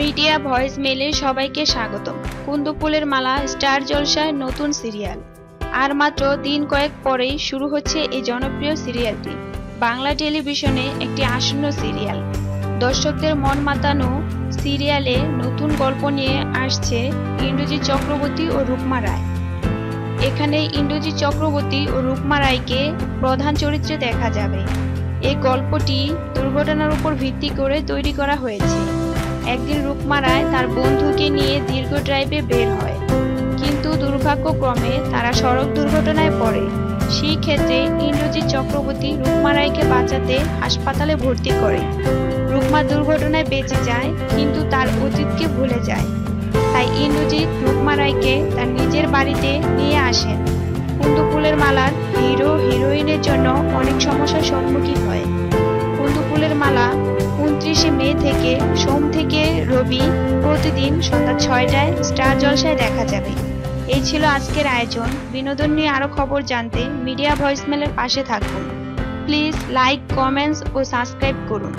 Media voice মেলে সবাইকে স্বাগতম। কুন্দপুলের মালা, স্টার জলসায় নতুন সিরিয়াল। আর মাত্র দিন কয়েক পরেই শুরু হচ্ছে এই জনপ্রিয় সিরিয়ালটি। বাংলা টেলিভিশনে একটি আসন্ন সিরিয়াল। দর্শকদের মন মাতানো সিরিয়ালে নতুন গল্প নিয়ে আসছে ইন্দ্রজিৎ চক্রবর্তী ও রূপমা রায়। এখানে ইন্দ্রজিৎ চক্রবর্তী ও রূপমা রায়কে প্রধান চরিত্রে দেখা যাবে। এই গল্পটি দুর্ঘটনার উপর ভিত্তি করে তৈরি করা হয়েছে। একদিন রূপমা রায় তার বন্ধুকে নিয়ে দীর্ঘ ড্রাইভে বের হয়। কিন্তু দুর্ভাগ্যক্রমে তারা সড়ক দুর্ঘটনায় পড়ে। সেই ক্ষেত্রে ইন্দ্রজিৎ চক্রবর্তী রায়কে বাঁচাতে হাসপাতালে ভর্তি করে। রূপমা দুর্ঘটনায় বেঁচে যায়, কিন্তু তার অতীতকে ভুলে যায়। তাই ইন্দ্রজিৎ রূপমা রায়কে তার নিজের বাড়িতে নিয়ে আসেন। কুন্দুফুলের মালার হিরো হিরোইনের জন্য অনেক সমস্যার সম্মুখীন উনত্রিশে মে থেকে সোম থেকে রবি প্রতিদিন সন্ধ্যা ছয়টায় স্টার জলসায় দেখা যাবে। এই ছিল আজকের আয়োজন। বিনোদন নিয়ে আরও খবর জানতে মিডিয়া ভয়েসমেলের পাশে থাকুন। প্লিজ লাইক, কমেন্টস ও সাবস্ক্রাইব করুন।